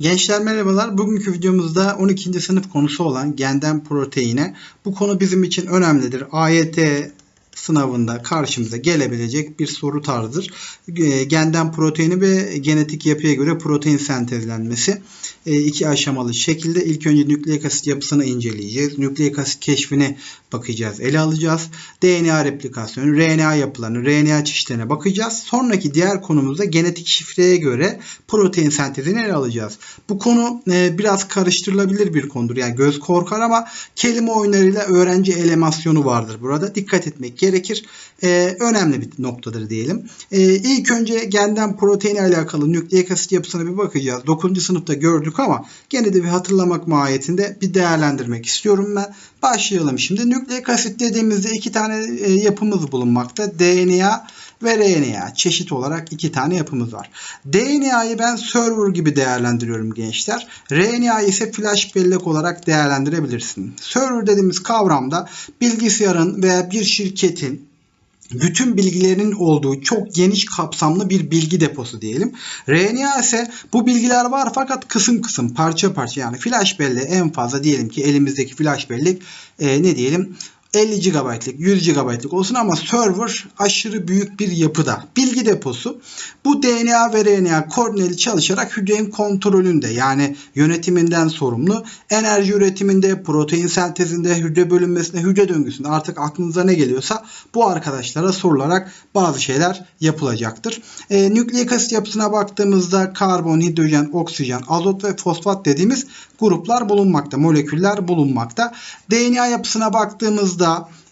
Gençler merhabalar. Bugünkü videomuzda 12. sınıf konusu olan genden proteine. Bu konu bizim için önemlidir. AYT sınavında karşımıza gelebilecek bir soru tarzıdır. E, Genden proteini ve genetik yapıya göre protein sentezlenmesi e, iki aşamalı şekilde ilk önce nükleik asit yapısını inceleyeceğiz. Nükleik asit keşfine bakacağız, ele alacağız. DNA replikasyonu, RNA yapılarını, RNA çeşitlerine bakacağız. Sonraki diğer konumuzda genetik şifreye göre protein sentezini ele alacağız. Bu konu e, biraz karıştırılabilir bir konudur. Yani göz korkar ama kelime oyunlarıyla öğrenci elemasyonu vardır burada. Dikkat etmek gerekir. E, önemli bir noktadır diyelim. E, ilk önce genden proteine alakalı nükleik asit yapısına bir bakacağız. 9. sınıfta gördük ama gene de bir hatırlamak mahiyetinde bir değerlendirmek istiyorum ben. Başlayalım şimdi. Nükleik asit dediğimizde iki tane e, yapımız bulunmakta. DNA ve RNA çeşit olarak iki tane yapımız var. DNA'yı ben server gibi değerlendiriyorum gençler. RNA ise flash bellek olarak değerlendirebilirsin. Server dediğimiz kavramda bilgisayarın veya bir şirketin bütün bilgilerin olduğu çok geniş kapsamlı bir bilgi deposu diyelim. RNA ise bu bilgiler var fakat kısım kısım parça parça yani flash bellek en fazla diyelim ki elimizdeki flash bellek e, ne diyelim 50 GB'lık, 100 GB'lık olsun ama server aşırı büyük bir yapıda. Bilgi deposu. Bu DNA ve RNA koordineli çalışarak hücrenin kontrolünde yani yönetiminden sorumlu. Enerji üretiminde, protein sentezinde, hücre bölünmesinde, hücre döngüsünde artık aklınıza ne geliyorsa bu arkadaşlara sorularak bazı şeyler yapılacaktır. E, nükleik asit yapısına baktığımızda karbon, hidrojen, oksijen, azot ve fosfat dediğimiz gruplar bulunmakta, moleküller bulunmakta. DNA yapısına baktığımızda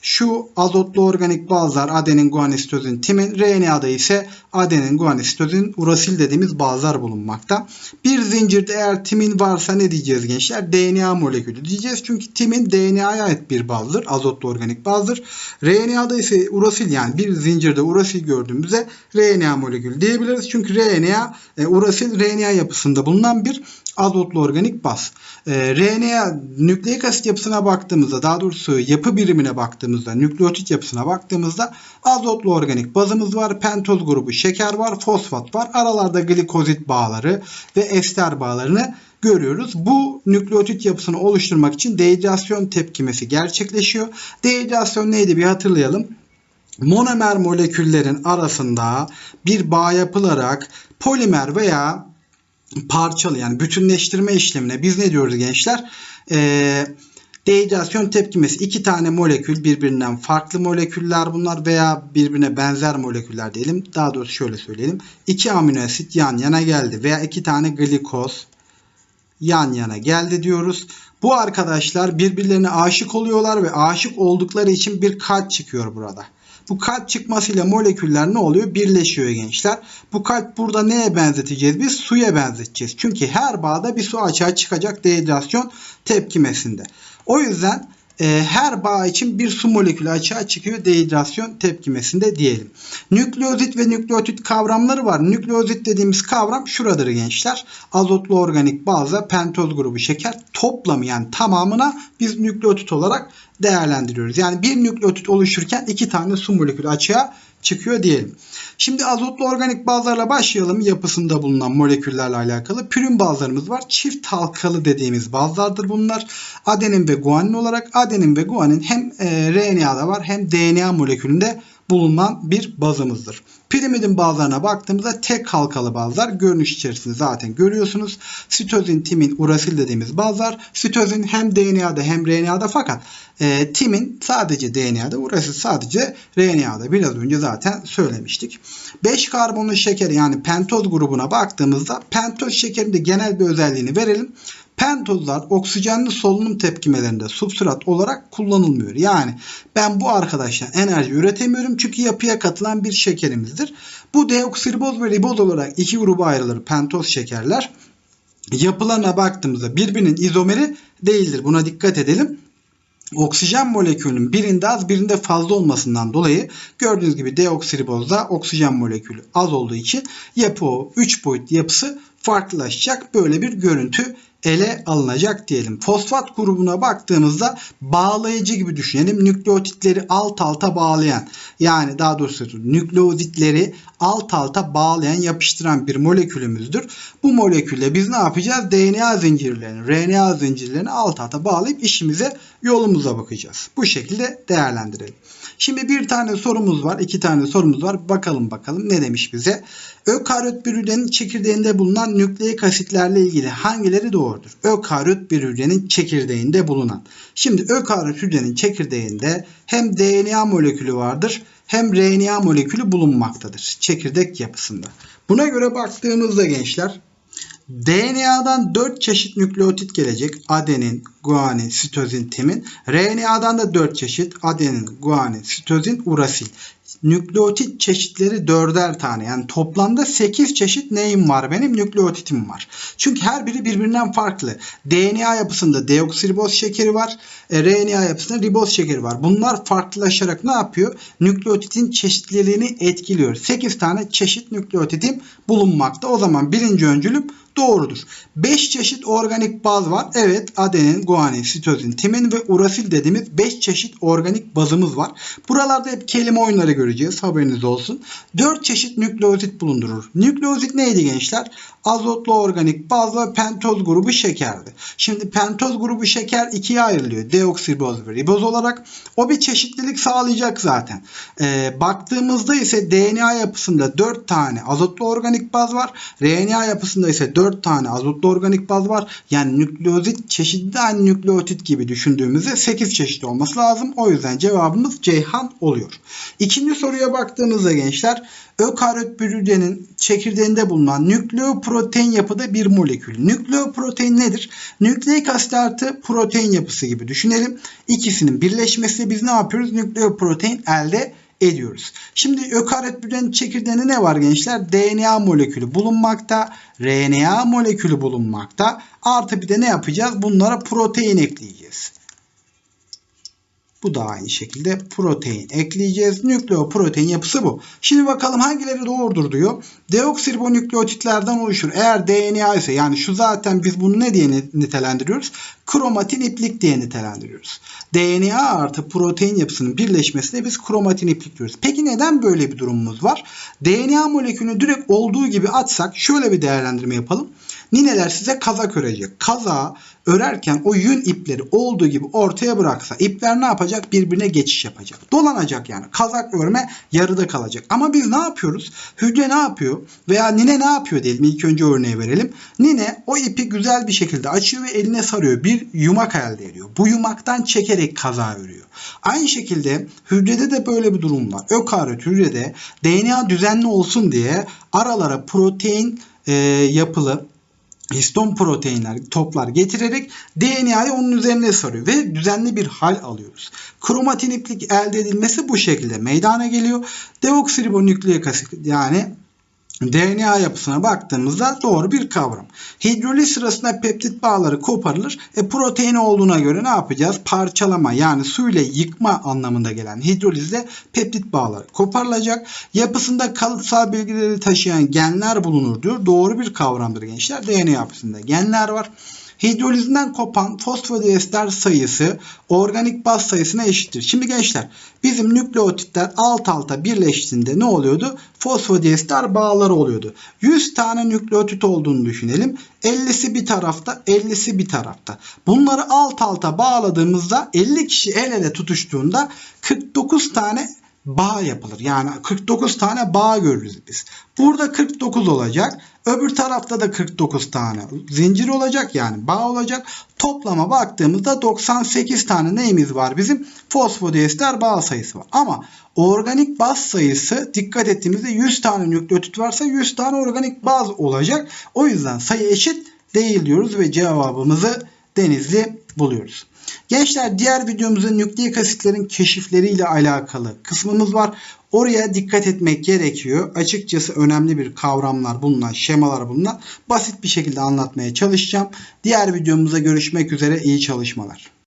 şu azotlu organik bazlar adenin, guanin, sitozin, timin, RNA'da ise adenin, guanin, sitozin, urasil dediğimiz bazlar bulunmakta. Bir zincirde eğer timin varsa ne diyeceğiz gençler? DNA molekülü diyeceğiz. Çünkü timin DNA'ya ait bir bazdır. Azotlu organik bazdır. RNA'da ise urasil yani bir zincirde urasil gördüğümüzde RNA molekülü diyebiliriz. Çünkü RNA, e, urasil RNA yapısında bulunan bir azotlu organik baz. E, RNA nükleik asit yapısına baktığımızda daha doğrusu yapı birimine baktığımızda nükleotit yapısına baktığımızda azotlu organik bazımız var. Pentoz grubu şeker var. Fosfat var. Aralarda glikozit bağları ve ester bağlarını görüyoruz. Bu nükleotit yapısını oluşturmak için dehidrasyon tepkimesi gerçekleşiyor. Dehidrasyon neydi bir hatırlayalım monomer moleküllerin arasında bir bağ yapılarak polimer veya parçalı yani bütünleştirme işlemine biz ne diyoruz gençler? Ee, dehidrasyon tepkimesi iki tane molekül birbirinden farklı moleküller bunlar veya birbirine benzer moleküller diyelim. Daha doğrusu şöyle söyleyelim. İki amino asit yan yana geldi veya iki tane glikoz yan yana geldi diyoruz. Bu arkadaşlar birbirlerine aşık oluyorlar ve aşık oldukları için bir kalp çıkıyor burada. Bu kalp çıkmasıyla moleküller ne oluyor? Birleşiyor gençler. Bu kalp burada neye benzeteceğiz? Biz suya benzeteceğiz. Çünkü her bağda bir su açığa çıkacak dehidrasyon tepkimesinde. O yüzden e, her bağ için bir su molekülü açığa çıkıyor dehidrasyon tepkimesinde diyelim. Nükleozit ve nükleotit kavramları var. Nükleozit dediğimiz kavram şuradır gençler. Azotlu organik bazla pentoz grubu şeker toplamı yani tamamına biz nükleotit olarak değerlendiriyoruz. Yani bir nükleotit oluşurken iki tane su molekülü açığa çıkıyor diyelim. Şimdi azotlu organik bazlarla başlayalım. Yapısında bulunan moleküllerle alakalı. Pürün bazlarımız var. Çift halkalı dediğimiz bazlardır bunlar. Adenin ve guanin olarak adenin ve guanin hem e, RNA'da var hem DNA molekülünde bulunan bir bazımızdır. Pirimidin bazlarına baktığımızda tek halkalı bazlar görünüş içerisinde zaten görüyorsunuz. Sitozin, timin, urasil dediğimiz bazlar. Sitozin hem DNA'da hem RNA'da fakat e, timin sadece DNA'da, urasil sadece RNA'da. Biraz önce zaten söylemiştik. 5 karbonlu şeker yani pentoz grubuna baktığımızda pentoz şekerinde genel bir özelliğini verelim. Pentozlar oksijenli solunum tepkimelerinde substrat olarak kullanılmıyor. Yani ben bu arkadaştan enerji üretemiyorum çünkü yapıya katılan bir şekerimizdir. Bu deoksiriboz ve riboz olarak iki gruba ayrılır pentoz şekerler. Yapılarına baktığımızda birbirinin izomeri değildir. Buna dikkat edelim oksijen molekülünün birinde az birinde fazla olmasından dolayı gördüğünüz gibi deoksiribozda oksijen molekülü az olduğu için yapı o 3 boyutlu yapısı farklılaşacak. Böyle bir görüntü ele alınacak diyelim. Fosfat grubuna baktığımızda bağlayıcı gibi düşünelim. Nükleotitleri alt alta bağlayan Yani daha doğrusu nükleozitleri alt alta bağlayan, yapıştıran bir molekülümüzdür. Bu molekülle biz ne yapacağız? DNA zincirlerini, RNA zincirlerini alt alta bağlayıp işimize, yolumuza bakacağız. Bu şekilde değerlendirelim. Şimdi bir tane sorumuz var, iki tane sorumuz var. Bakalım bakalım ne demiş bize? Ökaryot bir hücrenin çekirdeğinde bulunan nükleik asitlerle ilgili hangileri doğrudur? Ökaryot bir hücrenin çekirdeğinde bulunan. Şimdi ökaryot hücrenin çekirdeğinde hem DNA molekülü vardır hem RNA molekülü bulunmaktadır çekirdek yapısında. Buna göre baktığımızda gençler DNA'dan 4 çeşit nükleotit gelecek. Adenin, guanin, sitozin, timin. RNA'dan da 4 çeşit adenin, guanin, sitozin, urasil. Nükleotit çeşitleri dörder tane. Yani toplamda 8 çeşit neyim var benim? Nükleotitim var. Çünkü her biri birbirinden farklı. DNA yapısında deoksiriboz şekeri var. E, RNA yapısında riboz şekeri var. Bunlar farklılaşarak ne yapıyor? Nükleotitin çeşitliliğini etkiliyor. 8 tane çeşit nükleotitim bulunmakta. O zaman birinci öncülüm doğrudur. 5 çeşit organik baz var. Evet adenin, guanin, sitozin, timin ve urasil dediğimiz 5 çeşit organik bazımız var. Buralarda hep kelime oyunları göreceğiz haberiniz olsun. 4 çeşit nükleozit bulundurur. Nükleozit neydi gençler? Azotlu organik baz ve pentoz grubu şekerdi. Şimdi pentoz grubu şeker ikiye ayrılıyor. Deoksiriboz ve riboz olarak. O bir çeşitlilik sağlayacak zaten. Ee, baktığımızda ise DNA yapısında 4 tane azotlu organik baz var. RNA yapısında ise 4 tane azotlu organik baz var. Yani nükleozit çeşitli aynı nükleotit gibi düşündüğümüzde 8 çeşit olması lazım. O yüzden cevabımız Ceyhan oluyor. İkinci soruya baktığımızda gençler ökaryotbürüdenin çekirdeğinde bulunan nükleoprotein yapıda bir molekül. Nükleoprotein nedir? Nükleik asit artı protein yapısı gibi düşünelim. İkisinin birleşmesi biz ne yapıyoruz? Nükleoprotein elde ediyoruz. Şimdi ökaryot hücrenin çekirdeğinde ne var gençler? DNA molekülü bulunmakta, RNA molekülü bulunmakta. Artı bir de ne yapacağız? Bunlara protein ekleyeceğiz. Bu da aynı şekilde protein ekleyeceğiz. Nükleoprotein yapısı bu. Şimdi bakalım hangileri doğrudur diyor. Deoksiribonükleotitlerden oluşur. Eğer DNA ise yani şu zaten biz bunu ne diye nitelendiriyoruz? Kromatin iplik diye nitelendiriyoruz. DNA artı protein yapısının birleşmesine biz kromatin iplik diyoruz. Peki neden böyle bir durumumuz var? DNA molekülünü direkt olduğu gibi atsak şöyle bir değerlendirme yapalım. Nineler size kazak örecek. Kazağı örerken o yün ipleri olduğu gibi ortaya bıraksa ipler ne yapacak? Birbirine geçiş yapacak. Dolanacak yani. Kazak örme yarıda kalacak. Ama biz ne yapıyoruz? Hücre ne yapıyor? Veya nine ne yapıyor diyelim. İlk önce örneği verelim. Nine o ipi güzel bir şekilde açıyor ve eline sarıyor. Bir yumak elde ediyor. Bu yumaktan çekerek kazağı örüyor. Aynı şekilde hücrede de böyle bir durum var. Ökaryot hücrede DNA düzenli olsun diye aralara protein e, yapılı histon proteinler, toplar getirerek DNA'yı onun üzerine sarıyor ve düzenli bir hal alıyoruz. Kromatin iplik elde edilmesi bu şekilde meydana geliyor. Deoksiribonükleik asit yani DNA yapısına baktığımızda doğru bir kavram. Hidroliz sırasında peptit bağları koparılır. E, protein olduğuna göre ne yapacağız? Parçalama yani su ile yıkma anlamında gelen hidrolizle peptit bağları koparılacak. Yapısında kalıtsal bilgileri taşıyan genler bulunur diyor. Doğru bir kavramdır gençler. DNA yapısında genler var. Hidrolizinden kopan fosfodiester sayısı organik baz sayısına eşittir. Şimdi gençler bizim nükleotitler alt alta birleştiğinde ne oluyordu? Fosfodiester bağları oluyordu. 100 tane nükleotit olduğunu düşünelim. 50'si bir tarafta, 50'si bir tarafta. Bunları alt alta bağladığımızda 50 kişi el ele tutuştuğunda 49 tane bağ yapılır. Yani 49 tane bağ görürüz biz. Burada 49 olacak. Öbür tarafta da 49 tane zincir olacak yani bağ olacak. Toplama baktığımızda 98 tane neyimiz var bizim? Fosfodiester bağ sayısı var. Ama organik baz sayısı dikkat ettiğimizde 100 tane nükleotit varsa 100 tane organik baz olacak. O yüzden sayı eşit değil diyoruz ve cevabımızı denizli buluyoruz. Gençler diğer videomuzda nükleik asitlerin keşifleriyle alakalı kısmımız var. Oraya dikkat etmek gerekiyor. Açıkçası önemli bir kavramlar bulunan, şemalar bulunan basit bir şekilde anlatmaya çalışacağım. Diğer videomuzda görüşmek üzere iyi çalışmalar.